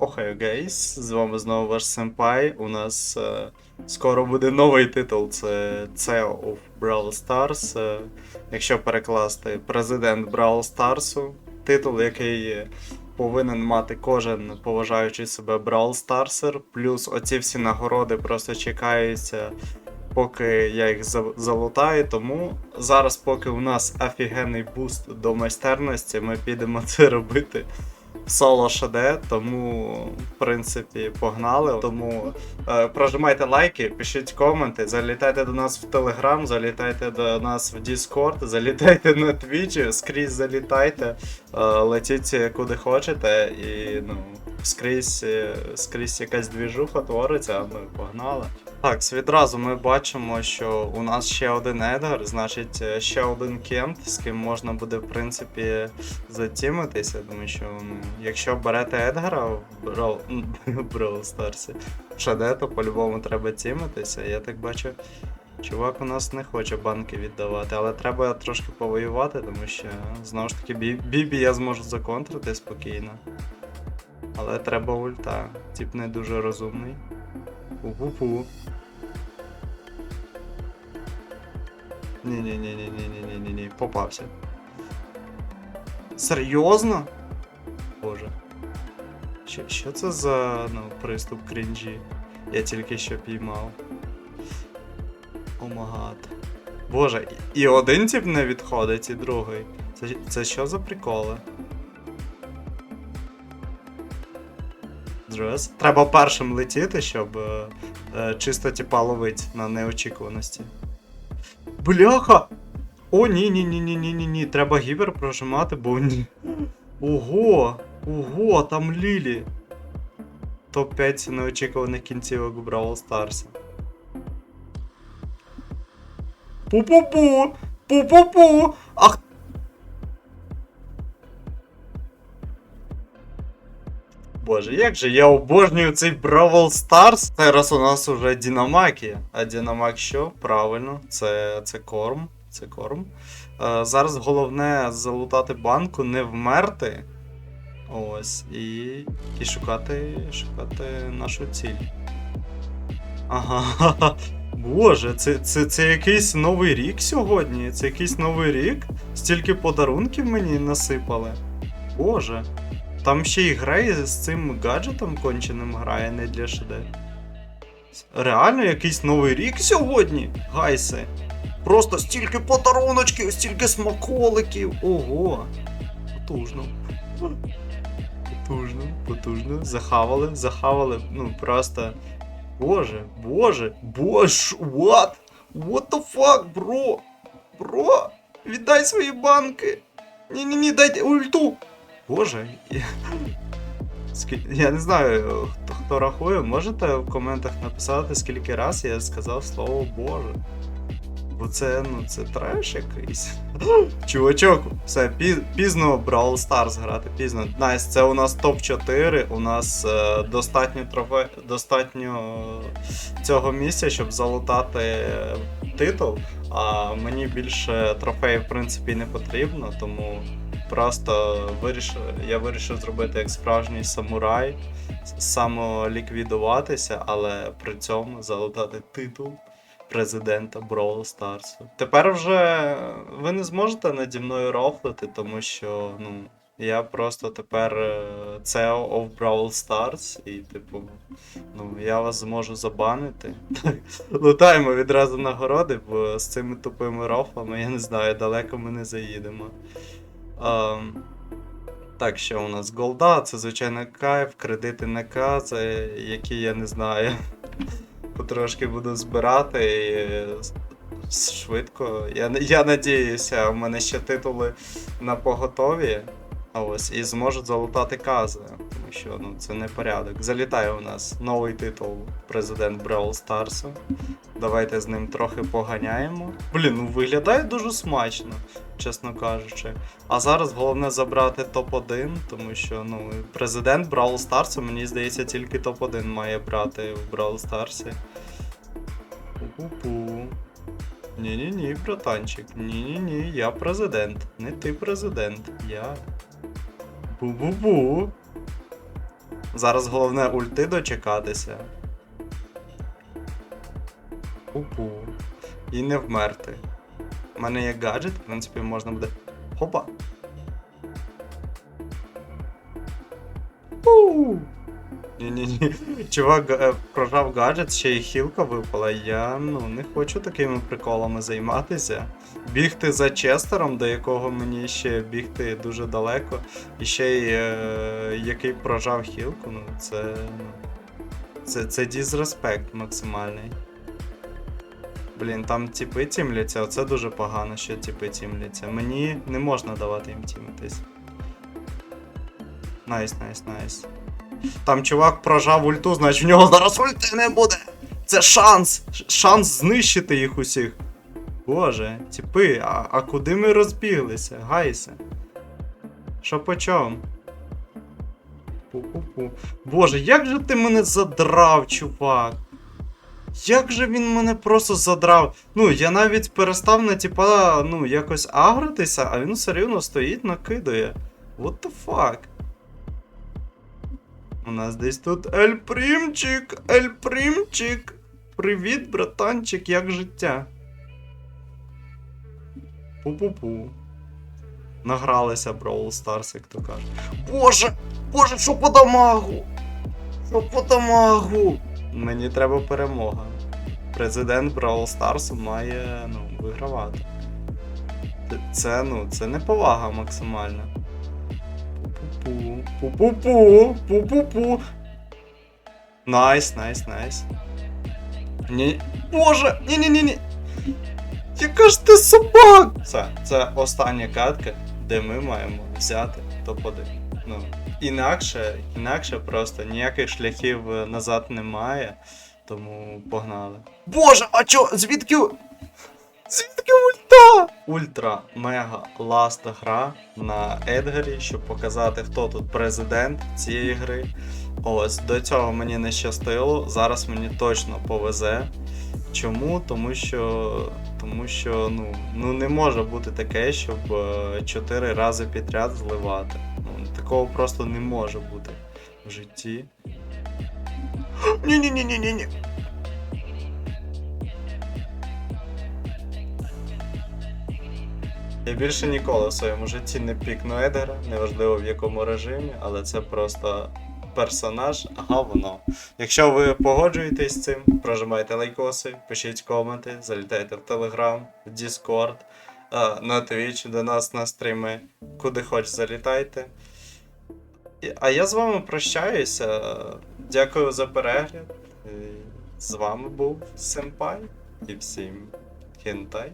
Охай гейс, з вами знову ваш сенпай. У нас е, скоро буде новий титул, це CEO of Brawl Stars. Е, якщо перекласти президент Brawl Старсу. Титул, який повинен мати кожен поважаючий себе Brawl Старсер. Плюс оці всі нагороди просто чекаються, поки я їх залутаю. Тому зараз, поки у нас офігенний буст до майстерності, ми підемо це робити соло ШД, тому, в принципі, погнали. Тому е, прожимайте лайки, пишіть коменти, залітайте до нас в Телеграм, залітайте до нас в Діскорд, залітайте на Твічі, скрізь залітайте, е, летіть куди хочете, і ну, скрізь, е, скрізь якась двіжуха твориться, а ми погнали. Так, відразу ми бачимо, що у нас ще один Едгар, значить е, ще один Кент, з ким можна буде, в принципі, затімитися, тому що якщо берете Едгара в Brawl, Brawl Старсі в то по-любому треба тімитися. Я так бачу, чувак у нас не хоче банки віддавати, але треба трошки повоювати, тому що знову ж таки Бібі я зможу законтрити спокійно. Але треба ульта. Тип не дуже розумний. Пу-пу-пу. Ні-ні-ні-ні-ні-ні-ні-ні, попався. Серйозно? Боже. Що, що це за ну, приступ крінжі? Я тільки що піймав. Омагад. Боже, і один тип не відходить, і другий. Це, це що за приколи? Здрас. Треба першим летіти, щоб е, е, чисто типа ловить на неочікуваності. Бляха! О, ні, ні, ні, ні, ні, ні, ні. Треба гівер прожимати, бо ні. Ого! Ого, там Лілі. Топ-5 неочікуваних кінцівок у Бравл Старсі. Пу-пу-пу! Пу-пу-пу! Ах. Боже, як же я обожнюю цей Бравл Старс. Зараз у нас уже Дінамаки. А Дінамак що? Правильно, це, це корм. Це корм. Е, зараз головне залутати банку, не вмерти. Ось. І, і шукати, шукати нашу ціль. Ага. Боже, це, це, це якийсь новий рік сьогодні. Це якийсь новий рік. Стільки подарунків мені насипали. Боже. Там ще і грає з цим гаджетом конченим грає, не для ШД. Реально якийсь новий рік сьогодні, гайси. Просто стільки подаруночків, стільки смаколиків. Ого. Потужно. Потужно, потужно. Захавали, захавали. Ну просто. Боже, боже, боже, what? What the fuck, бро? Бро? Віддай свої банки. Ні-ні-ні, дайте ульту. Боже. я- не знаю, хто, хто рахує, можете в коментах написати, скільки раз я сказав слово Боже. Бо це, ну, це треш якийсь. Чувачок, все, пізно Brawl Stars грати, пізно. Найс, це у нас топ-4, у нас е, достатньо трофе... достатньо цього місця, щоб залутати титул. А мені більше трофеїв, в принципі, не потрібно, тому просто вирішив, я вирішив зробити як справжній самурай, самоліквідуватися, але при цьому залутати титул президента Brawl Stars. Тепер вже ви не зможете наді мною рофлити, тому що ну, я просто тепер е, CEO of Brawl Stars, і, типу, ну, я вас зможу забанити. Лутаємо відразу нагороди, бо з цими тупими рофлами, я не знаю, далеко ми не заїдемо. Так, що у нас голда, це звичайно кайф, кредити не кази, які я не знаю. Потрошки буду збирати і швидко. Я, я надіюся, у мене ще титули на поготові. Ось, і зможуть залутати кази, що ну, це не порядок. Залітає у нас новий титул президент Brawl Старсу. Давайте з ним трохи поганяємо. Блін, ну виглядає дуже смачно, чесно кажучи. А зараз головне забрати топ-1, тому що ну, президент Brawl Старсу, мені здається, тільки топ-1 має брати в Brawl Старсі. Пу-пу. Ні-ні-ні, братанчик. Ні-ні-ні, я президент. Не ти президент, я. Бу-бу-бу. Зараз головне ульти дочекатися. Пу-пу. І не вмерти. У мене є гаджет, в принципі, можна буде. Хопа! Пу! Ні-ні-ні. Чувак е, прожав гаджет, ще й хілка випала. Я ну не хочу такими приколами займатися. Бігти за Честером, до якого мені ще бігти дуже далеко, і ще й е, який прожав хілку, ну це. ну, Це, це дізреспект максимальний. Блін, там тіпи тімляться, оце дуже погано, що тіпи тімляться. Мені не можна давати їм тімитись. Найс, найс, найс. Там чувак прожав ульту, значить в нього зараз ульти не буде. Це шанс! Шанс знищити їх усіх. Боже, тіпи, а, а куди ми розбіглися? Гайся. Що по чому? Пу-пу-пу. Боже, як же ти мене задрав, чувак? Як же він мене просто задрав? Ну, я навіть перестав на типа, ну, якось агритися, а він все рівно стоїть, накидає. What the fuck? У нас десь тут Ель Примчик, Ель Примчик. Привіт, братанчик, як життя? Пу-пу-пу. Награлися Brawl Stars, як то кажуть. Боже! Боже, що по дамагу? Що по дамагу? Мені треба перемога. Президент Brawl Stars має ну, вигравати. Це- Це, ну, це неповага максимальна. Пу-пу-пу. Пу-пу-пу. Пу-пу-пу. Найс, найс, найс. Ні. Боже! Ні-ні-ні-ні. Яка ж ти собак? Це, це остання катка, де ми маємо взяти топ-1. Ну, інакше, інакше просто ніяких шляхів е, назад немає. Тому погнали. Боже, а чо? Звідки? Звідки ульта? Ультра мега ласта гра на Едгарі, щоб показати, хто тут президент цієї гри. Ось до цього мені не щастило. Зараз мені точно повезе. Чому? Тому що. Тому що ну, ну не може бути таке, щоб 4 рази підряд зливати. Ну, такого просто не може бути в житті. Ні-ні-ні-ні-ні. Я більше ніколи в своєму житті не пікну Едгара, неважливо в якому режимі, але це просто персонаж говно. Якщо ви погоджуєтесь з цим, прожимайте лайкоси, пишіть коменти, залітайте в Телеграм, в а, на Twitch, до нас на стріми, куди хоч залітайте. А я з вами прощаюся. Дякую за перегляд. З вами був Сенпай і всім хентай.